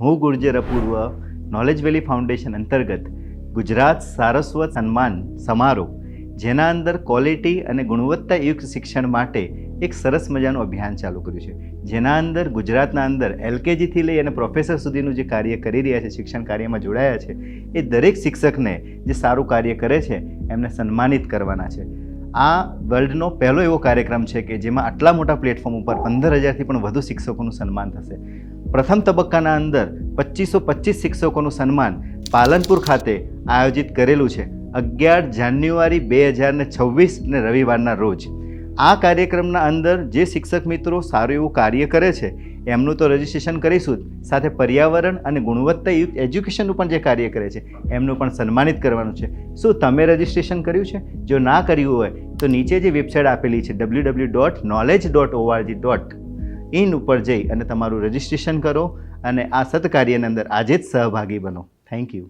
હું Gurjar Apoorva Knowledge Valley Foundation અંતર્ગત ગુજરાત સારસ્વત સન્માન સમારોહ, જેના અંદર ક્વોલિટી અને ગુણવત્તાયુક્ત શિક્ષણ માટે એક સરસ મજાનું અભિયાન ચાલુ કર્યું છે. જેના અંદર ગુજરાતના અંદર એલકેજીથી લઈ અને પ્રોફેસર સુધીનું જે કાર્ય કરી રહ્યા છે, શિક્ષણ કાર્યમાં જોડાયા છે, એ દરેક શિક્ષકને જે સારું કાર્ય કરે છે, એમને સન્માનિત કરવાના છે. આ વર્લ્ડનો પહેલો એવો કાર્યક્રમ છે કે જેમાં આટલા મોટા પ્લેટફોર્મ ઉપર પંદર હજારથી પણ વધુ શિક્ષકોનું સન્માન થશે. પ્રથમ તબક્કાના અંદર પચીસો પચીસ શિક્ષકોનું સન્માન પાલનપુર ખાતે આયોજિત કરેલું છે. અગિયાર જાન્યુઆરી બે હજાર ને છવ્વીસ ને રવિવારના રોજ. આ કાર્યક્રમના અંદર જે શિક્ષક મિત્રો સારું એવું કાર્ય કરે છે, એમનું તો રજિસ્ટ્રેશન કરીશું જ. સાથે પર્યાવરણ અને ગુણવત્તાયુક્ત એજ્યુકેશનનું પણ જે કાર્ય કરે છે, એમનું પણ સન્માનિત કરવાનું છે. શું તમે રજિસ્ટ્રેશન કર્યું છે? જો ના કર્યું હોય, તો નીચે જે વેબસાઇટ આપેલી છે W W dot knowledge dot ORG dot in ઉપર જઈ અને તમારું રજિસ્ટ્રેશન કરો અને આ સત્કાર્યની અંદર આજે જ સહભાગી બનો. Thank you